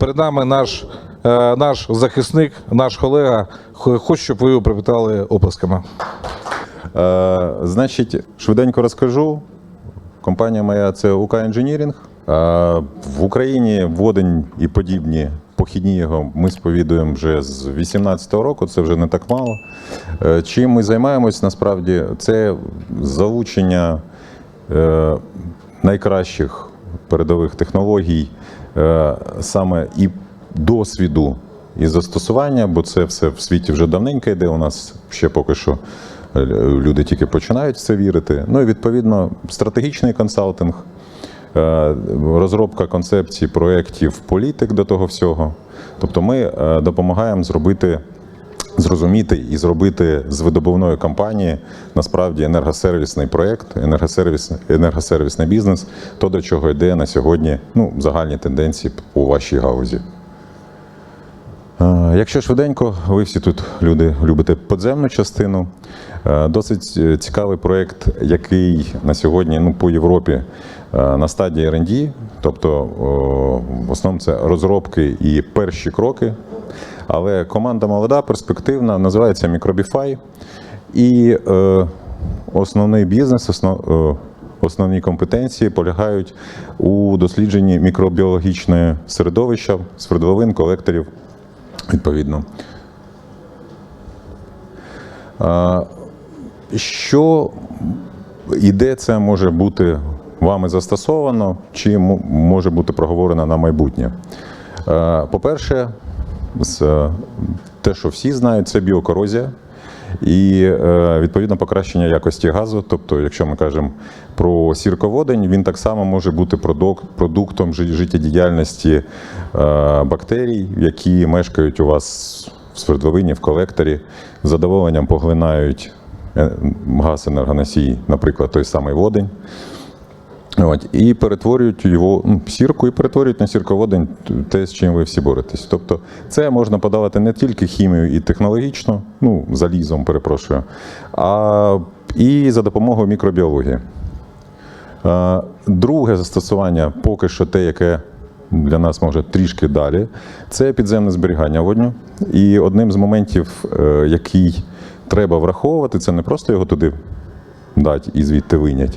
Перед нами наш, е, наш захисник, наш колега. Хочу, щоб ви його привітали оплесками. Е, значить, швиденько розкажу. Компанія моя це УК Інженірінг. Е, в Україні водень і подібні похідні його ми сповідуємо вже з 18-го року, це вже не так мало. Е, чим ми займаємось насправді, це залучення е, найкращих передових технологій, саме і досвіду і застосування, бо це все в світі вже давненько йде. У нас ще поки що е, люди тільки починають в це вірити. Ну і відповідно стратегічний консалтинг, е, розробка концепцій, проєктів, політик до того всього. Тобто ми е, допомагаємо зробити зрозуміти і зробити з видобувної компанії насправді енергосервісний проєкт, енергосервіс, енергосервісний бізнес, то до чого йде на сьогодні ну, загальні тенденції у вашій гаузі. Е, Якщо швиденько, ви всі тут люди любите подземну частину. Е, Досить е, цікавий проєкт, який на сьогодні ну, по Європі е, на стадії R&D, тобто в основному це розробки і перші кроки. Але команда молода, перспективна, називається Microbify. І е, основний бізнес, основ, е, основні компетенції полягають у дослідженні мікробіологічного середовища, свердловин, колекторів, відповідно. А, Що і де це може бути вами застосовано, чи може бути проговорено на майбутнє? Е, По-перше, е, те, що всі знають, це біокорозія. І е, відповідно покращення якості газу. Тобто, якщо ми кажемо про сірководень, він так само може бути продуктом життєдіяльності е, бактерій, які мешкають у вас в свердловині, в колекторі, з задоволенням поглинають е, газ енергоносій, наприклад, той самий водень. От, і перетворюють його ну, сірку і перетворюють на сірководень те, з чим ви всі боретесь. Тобто це можна подавати не тільки хімію і технологічно, ну, залізом, перепрошую, а і за допомогою мікробіології. Друге застосування, поки що те, яке для нас може трішки далі, це підземне зберігання водню. І одним з моментів, е, який треба враховувати, це не просто його туди дати і звідти винять,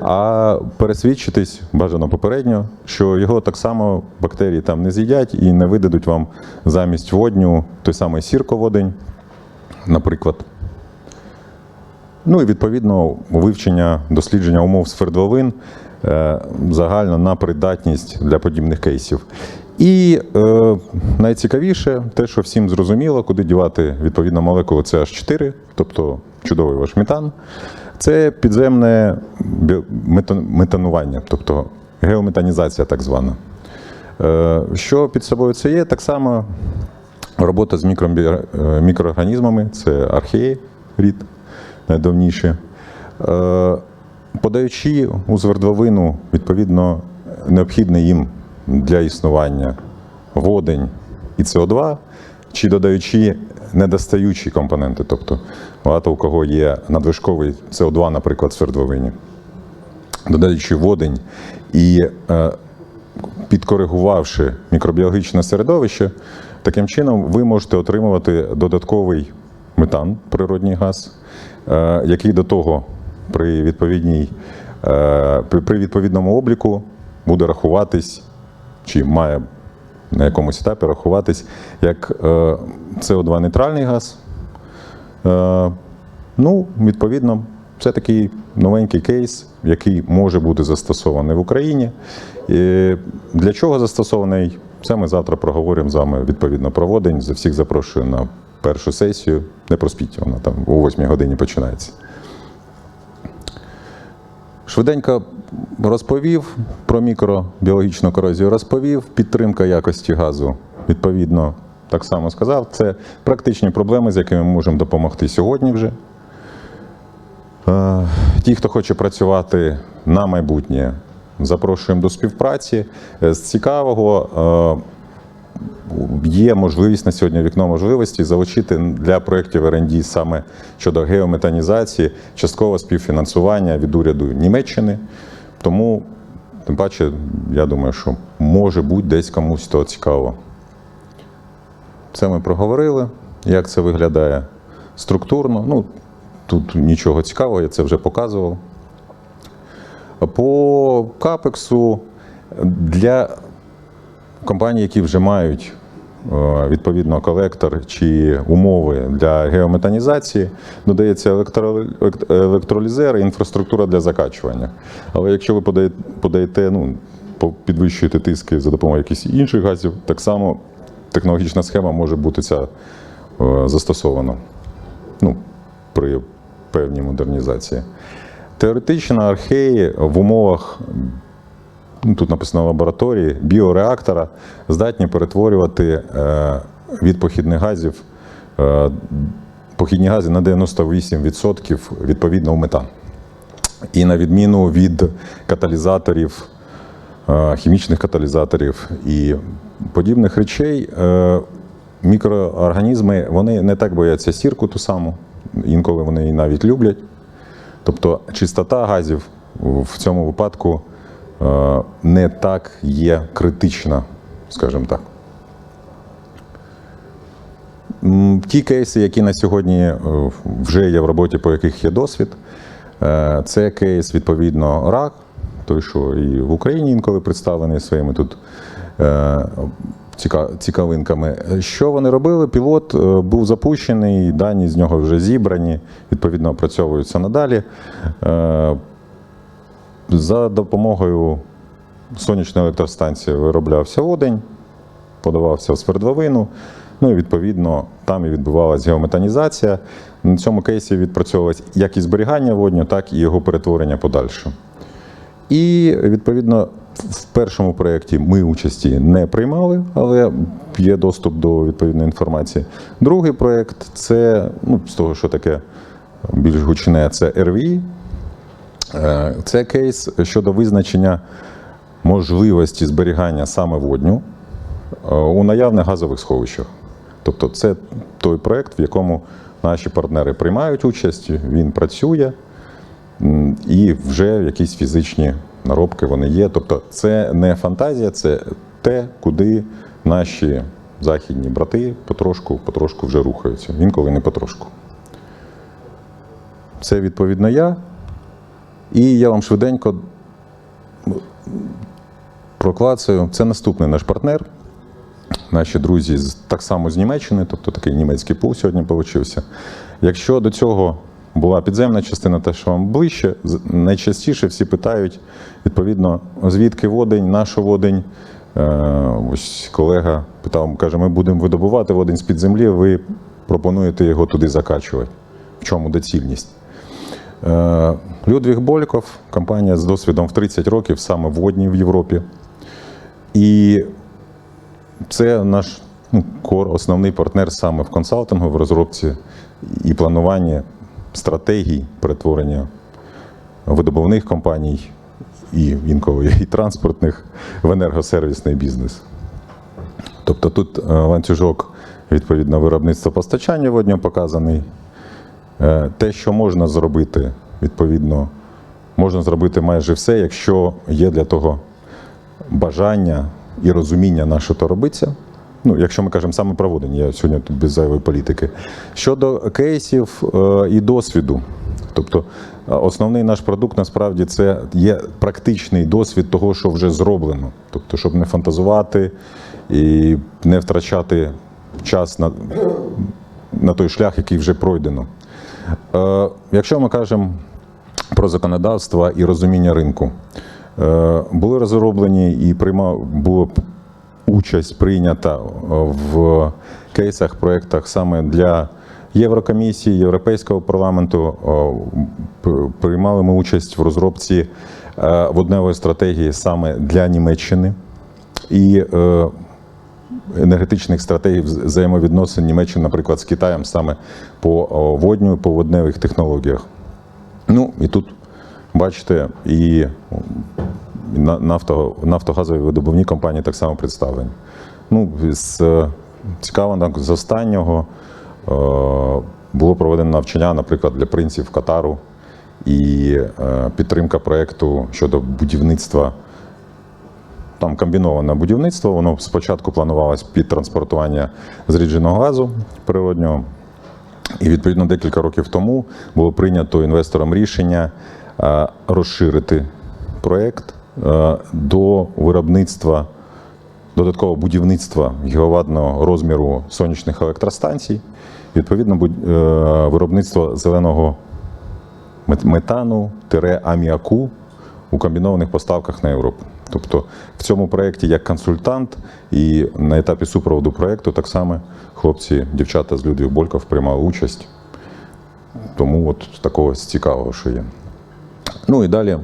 а пересвідчитись бажано попередньо, що його так само бактерії там не з'їдять і не видадуть вам замість водню той самий сірководень, наприклад. Ну і відповідно вивчення дослідження умов свердловин е, загально на придатність для подібних кейсів. І е, найцікавіше, те, що всім зрозуміло, куди дівати відповідно молекулу CH4, тобто чудовий ваш метан, це підземне метанування, тобто геометанізація так звана. Е, що під собою це є? Так само робота з е, мікроорганізмами, це археї, рід найдавніші. Е, Подаючи у свердловину, відповідно, необхідний їм для існування водень і СО2, чи додаючи недостаючі компоненти, тобто багато у кого є надвижковий СО2, наприклад, в свердловині, додаючи водень і е, підкоригувавши мікробіологічне середовище, таким чином ви можете отримувати додатковий метан, природній газ, е, який до того при відповідній е, при- відповідному обліку буде рахуватись, чи має на якомусь етапі рахуватись як е, СО2 нейтральний газ. Е, Ну, відповідно, це такий новенький кейс, який може бути застосований в Україні. Для чого застосований? Це ми завтра проговоримо з вами відповідно про. За всіх запрошую на першу сесію. Не проспіть, вона там о 8 годині починається. Швиденько розповів про мікробіологічну корозію, розповів, підтримка якості газу, відповідно, так само сказав. Це практичні проблеми, з якими ми можемо допомогти сьогодні вже. Е, Ті, хто хоче працювати на майбутнє, запрошуємо до співпраці. Е, З цікавого е, є можливість на сьогодні вікно можливості залучити для проєктів R&D саме щодо геометанізації часткове співфінансування від уряду Німеччини. Тому Тим паче, я думаю, що може бути десь комусь то цікаво. Це ми проговорили, як це виглядає структурно. Ну, тут нічого цікавого, я це вже показував. По капексу для компаній, які вже мають е, відповідно колектор чи умови для геометанізації, додається електро, електролізер і інфраструктура для закачування. Але якщо ви подаєте ну, підвищуєте тиски за допомогою якихось інших газів, так само технологічна схема може бути ця е, застосована ну, при певній модернізації. Теоретично археї в умовах ну, тут написано лабораторії, біореактора здатні перетворювати е, від похідних газів е, похідні гази на 98% відповідно в метан. І на відміну від каталізаторів, хімічних каталізаторів і подібних речей, е, мікроорганізми вони не так бояться сірку ту саму, інколи вони її навіть люблять. Тобто чистота газів в цьому випадку е, не так є критична, скажімо так. Ті кейси, які на сьогодні е, вже є в роботі, по яких є досвід, е, це кейс, відповідно, рак, той, що і в Україні інколи представлений своїми тут е, ціка- цікавинками. Що вони робили? Пілот е, був запущений, дані з нього вже зібрані, відповідно опрацьовуються надалі. Е, За допомогою сонячної електростанції вироблявся водень, подавався в свердловину. Ну і відповідно там і відбувалася геометанізація. На цьому кейсі відпрацьовувалось як і зберігання водню, так і його перетворення подальше. І відповідно в першому проєкті ми участі не приймали, але є доступ до відповідної інформації. Другий проєкт це ну, з того, що таке більш гучне, це РВІ. Е, Це кейс щодо визначення можливості зберігання саме водню е, у наявних газових сховищах. Тобто, це той проєкт, в якому наші партнери приймають участь, він працює, і вже якісь фізичні наробки вони є. Тобто, це не фантазія, це те, куди наші західні брати потрошку, потрошку вже рухаються. Інколи не потрошку. Це відповідно я. І я вам швиденько проклацаю. Це наступний наш партнер. Наші друзі так само з Німеччини, тобто такий німецький пул сьогодні получився. Якщо до цього була підземна частина, те, що вам ближче, найчастіше всі питають, відповідно, звідки водень, наша водень. Е, ось колега питав, каже, ми будемо видобувати водень з-під землі, ви пропонуєте його туди закачувати. В чому доцільність? Е, Людвіг Больков, компанія з досвідом в 30 років, саме водні в Європі. І це наш ну, основний партнер саме в консалтингу, в розробці і плануванні стратегій перетворення видобувних компаній і інколи і транспортних в енергосервісний бізнес. Тобто тут е, ланцюжок відповідно виробництва постачання водню показаний. Е, Те, що можна зробити, відповідно, можна зробити майже все, якщо є для того бажання і розуміння, на що то робиться. Ну, якщо ми кажемо саме про водень, я сьогодні тут без зайвої політики. Щодо кейсів е, і досвіду, тобто е, основний наш продукт насправді це є практичний досвід того, що вже зроблено. Тобто, щоб не фантазувати і не втрачати час на, на той шлях, який вже пройдено. Е, якщо ми кажемо про законодавство і розуміння ринку, були розроблені і приймав була б участь прийнята в кейсах, проєктах саме для Єврокомісії, Європейського парламенту. Приймали ми участь в розробці е, водневої стратегії саме для Німеччини. І е, енергетичних стратегій взаємовідносин Німеччини, наприклад, з Китаєм саме по водню, по водневих технологіях. Ну і тут бачите, і нафто, нафтогазові видобувні компанії так само представлені. Ну, з, цікаво, так, з останнього е, було проведено навчання, наприклад, для принців Катару і е, підтримка проєкту щодо будівництва там комбіноване будівництво. Воно спочатку планувалось під транспортування зрідженого газу природнього. І відповідно декілька років тому було прийнято інвестором рішення е, розширити проєкт до виробництва додаткового будівництва гігаватного розміру сонячних електростанцій, відповідно е, виробництво зеленого метану аміаку у комбінованих поставках на Європу. Тобто в цьому проєкті як консультант і на етапі супроводу проєкту так само хлопці, дівчата з Людвиг Больков приймали участь. Тому от такого цікавого, що є. Ну і далі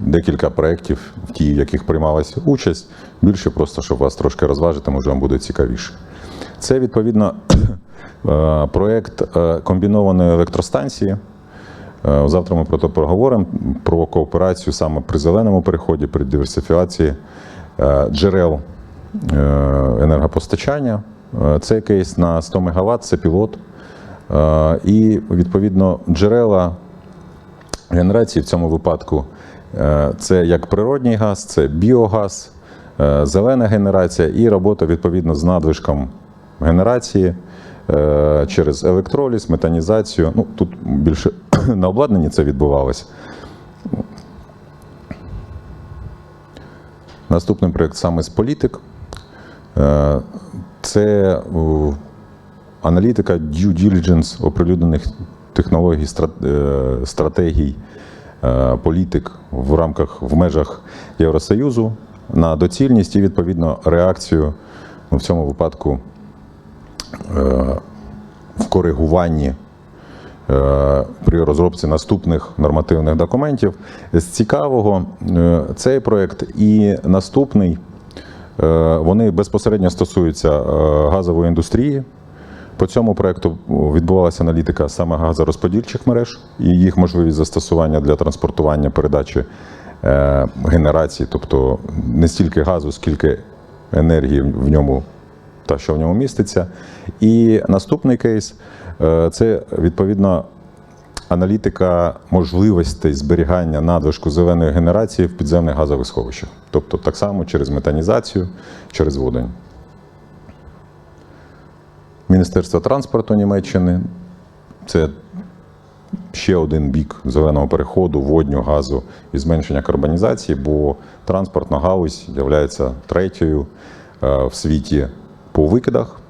декілька проєктів, ті, в яких приймалася участь. Більше просто, щоб вас трошки розважити, може вам буде цікавіше. Це відповідно е, проєкт е, комбінованої електростанції. Е, Завтра ми про це проговоримо про кооперацію саме при зеленому переході, при диверсифікації джерел енергопостачання. Е, Цей кейс на 100 МВт, це пілот. І відповідно джерела генерації в цьому випадку це як природній газ, це біогаз, е, зелена генерація і робота відповідно з надвижком генерації е, через електроліз, метанізацію. Ну, тут більше на обладнанні це відбувалося. Наступний проєкт саме з політик. Е, Це аналітика due diligence оприлюднених технологій, е, стратегій, е, політик в рамках в межах Євросоюзу на доцільність і відповідно реакцію в цьому випадку е, в коригуванні е, при розробці наступних нормативних документів. З цікавого е, цей проєкт і наступний е, вони безпосередньо стосуються е, газової індустрії. По цьому проєкту відбувалася аналітика саме газорозподільчих мереж і їх можливість застосування для транспортування передачі е, генерації, тобто не стільки газу, скільки енергії в ньому та що в ньому міститься. І наступний кейс е, це відповідно аналітика можливостей зберігання надлишку зеленої генерації в підземних газових сховищах. Тобто так само через метанізацію, через водень. Міністерство транспорту Німеччини це ще один бік зеленого переходу, водню, газу і зменшення карбонізації, бо транспортна галузь є третьою е, в світі по викидах.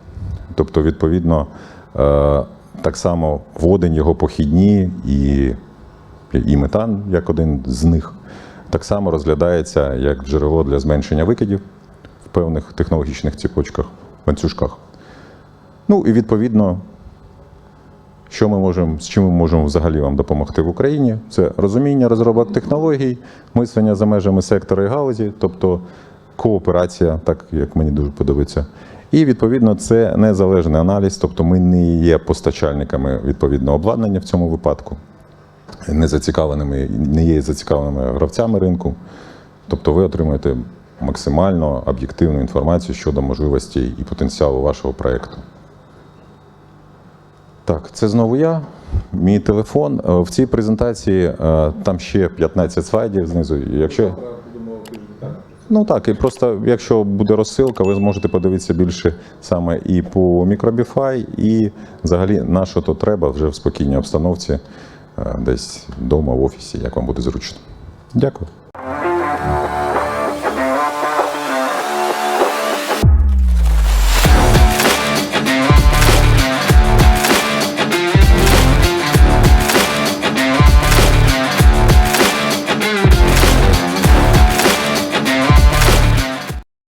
Тобто, відповідно, е, так само водень, його похідні і, і метан, як один з них, так само розглядається як джерело для зменшення викидів в певних технологічних цепочках, ланцюжках. Ну і відповідно, що ми можемо, з чим ми можемо взагалі вам допомогти в Україні? Це розуміння розробок технологій, мислення за межами сектора і галузі, тобто кооперація, так як мені дуже подобається. І відповідно це незалежний аналіз, тобто ми не є постачальниками відповідного обладнання в цьому випадку, не зацікавленими, не є зацікавленими гравцями ринку. Тобто ви отримуєте максимально об'єктивну інформацію щодо можливостей і потенціалу вашого проєкту. Так, це знову я. Мій телефон. Е, В цій презентації е, там ще 15 слайдів знизу. Якщо ну так, і просто якщо буде розсилка, ви зможете подивитися більше саме і по мікробіфай, і взагалі на що то треба вже в спокійній обстановці, е, десь вдома, в офісі, як вам буде зручно. Дякую.